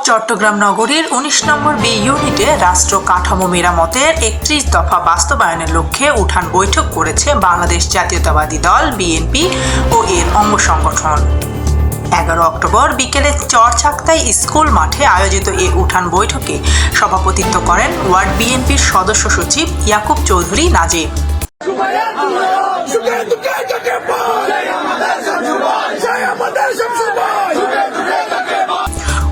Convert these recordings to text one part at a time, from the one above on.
চট্টগ্রাম নগরীর উনিশ number B ইউনিটে রাষ্ট্র কাঠামো মেরামতের একত্রিশ দফা বাস্তবায়নের লক্ষ্যে উঠান বৈঠক করেছে বাংলাদেশ জাতীয়তাবাদী দল, বিএনপি ও এর অঙ্গ সংগঠন। এগারো অক্টোবর বিকেলে চরচাক্তাই স্কুল মাঠে আয়োজিত এ উঠান বৈঠকে সভাপতিত্ব করেন ওয়ার্ড বিএনপির সদস্য সচিব ইয়াকুব চৌধুরী নাজিব।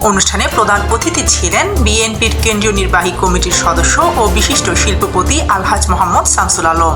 অনুষ্ঠানে প্রধান অতিথি ছিলেন বিএনপির কেন্দ্রীয় নির্বাহী কমিটির সদস্য ও বিশিষ্ট শিল্পপতি আলহাজ মোহাম্মদ শামসুল আলম।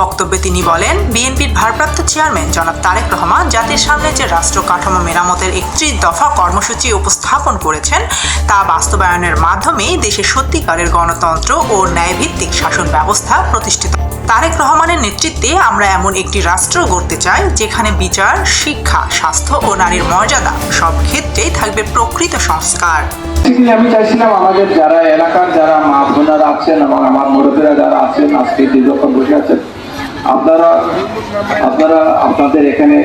বক্তব্যে তিনি বলেন, বিএনপির ভারপ্রাপ্ত চেয়ারম্যান জনাব তারেক রহমান জাতির সামনে যে রাষ্ট্র কাঠামো মেরামতের একত্রিশ দফা কর্মসূচি উপস্থাপন করেছেন, তা বাস্তবায়নের মাধ্যমেই দেশে সত্যিকারের গণতন্ত্র ও ন্যায়ভিত্তিক শাসন ব্যবস্থা প্রতিষ্ঠিত তারেক রহমানের নেতৃত্বে আমরা এমন একটি রাষ্ট্র গড়তে চাই যেখানে বিচার, শিক্ষা, স্বাস্থ্য ও নারীর মর্যাদা সব ক্ষেত্রেই থাকবে প্রকৃত সংস্কার। আমি চাইছিলাম আমাদের যারা এলাকার যারা মা বোনেরা আছেন এবং আমার মুরব্বীরা যারা আছেন, আজকে দীর্ঘক্ষণ বসে আছেন, আপনারা আপনারা, আপনাদের এখানে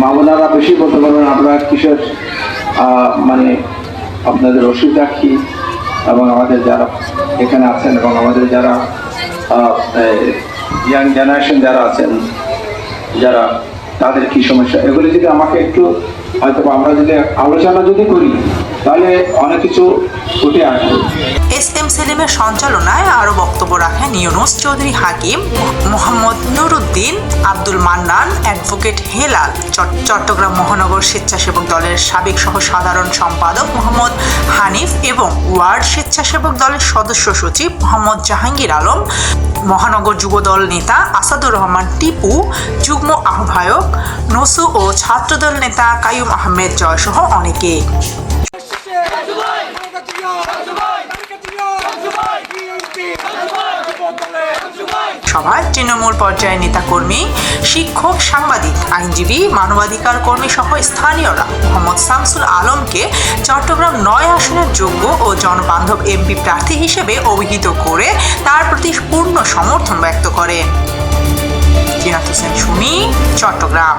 মা বোনেরা বেশি বলতে পারবেন আপনারা কিসের মানে আপনাদের অসুবিধা কি এবং আমাদের যারা এখানে আছেন এবং আমাদের যারা ইয়াং জেনারেশন যারা আছেন, যারা তাদের কি সমস্যা? এগুলো যদি আমাকে একটু হয়তো আমরা যদি আলোচনা যদি করি, তাহলে অনেক কিছু উঠে আসবে। এস এম সেলিমের সঞ্চালনায় আরও বক্তব্য রাখেন ইউনুস চৌধুরী হাকিম মোহাম্মদ নুরুদ্দিন আব্দুল মান্নান, অ্যাডভোকেট হেলাল, চট- চট্টগ্রাম মহানগর স্বেচ্ছাসেবক দলের সাবেক সহ সাধারণ সম্পাদক মোহাম্মদ হানিফ এবং ওয়ার্ড স্বেচ্ছাসেবক দলের সদস্য সচিব মোহাম্মদ জাহাঙ্গীর আলম, মহানগর যুবদল নেতা আসাদুর রহমান টিপু, যুগ্ম আহ্বায়ক, নসু ও ছাত্রদল নেতা কায়ুম আহমেদ জয়সহ অনেকে। সভায় তৃণমূল পর্যায়ের নেতাকর্মী, শিক্ষক, সাংবাদিক, আইনজীবী, মানবাধিকার কর্মী সহ স্থানীয়রা। মোহাম্মদ শামসুল আলমকে চট্টগ্রাম নয় আসনের যোগ্য ও জনবান্ধব এমপি প্রার্থী হিসেবে অভিহিত করে তার প্রতি পূর্ণ সমর্থন ব্যক্ত হোসেন সুমি, চট্টগ্রাম।